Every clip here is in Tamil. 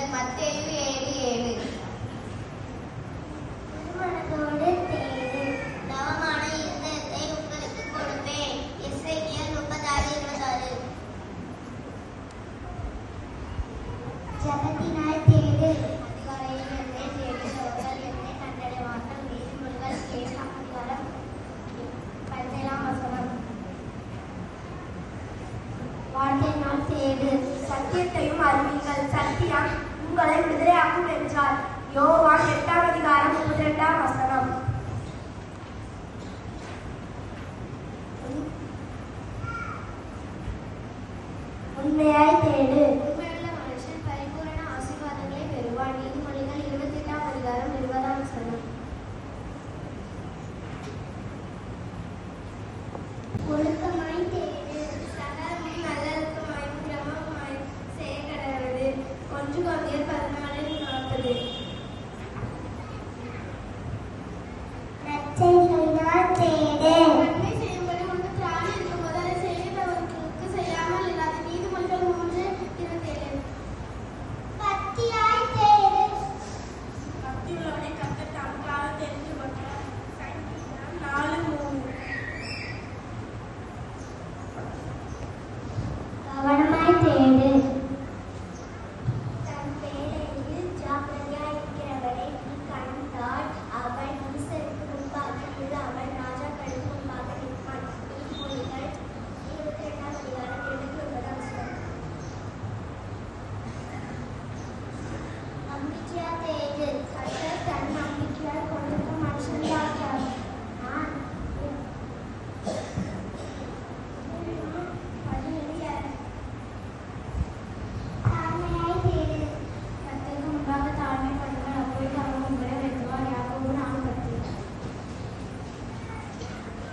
கேளுங்கள் மத்தேயு ஏழு ஏழு. திருமணத்தோடு தேடு. நவமான இருதயத்தை உங்களுக்கு கொடுப்பேன். எஸ்ஐக்கியல் முப்பத்தாறு இருபத்தாறு. ஜபத்தினால் தேடு. அதிகாலையில் கண்டடைவார்கள் ஏழாம் அதிகாரம் பதினேழாம் வசனம். வார்த்தையினால் தேடு. சத்தியத்தையும் அறிவீர்கள் சத்தியம் உங்களை விடுதலையாக்கும் என்றார். யோவான் எட்டாம் அதிகாரம் முப்பத்தி ரெண்டாம் வசனம் உண்மையாய் தேடு. ஒன்று கொண்டியர் பதினாலு நாற்பது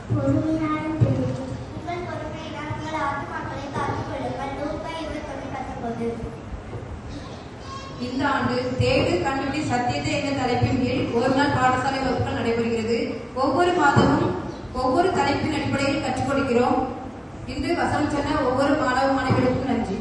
உங்கள் பொறுமையினால் உங்கள் ஆத்துமாக்களை காத்துக் கொள்ளுங்கள் இருபத்தொன்று பத்தொன்பது இந்த ஆண்டு தேடு கண்டுபிடி சத்தியத்தை என்ற தலைப்பின் கீழ் ஒரு நாள் பாடசாலை வகுப்புகள் நடைபெறுகிறது. ஒவ்வொரு மாதமும் ஒவ்வொரு தலைப்பின் அடிப்படையில் கற்றுக் கொடுக்கிறோம் இன்று வசனம் சொன்ன ஒவ்வொரு மாணவ மாணவிகளுக்கும் நன்றி.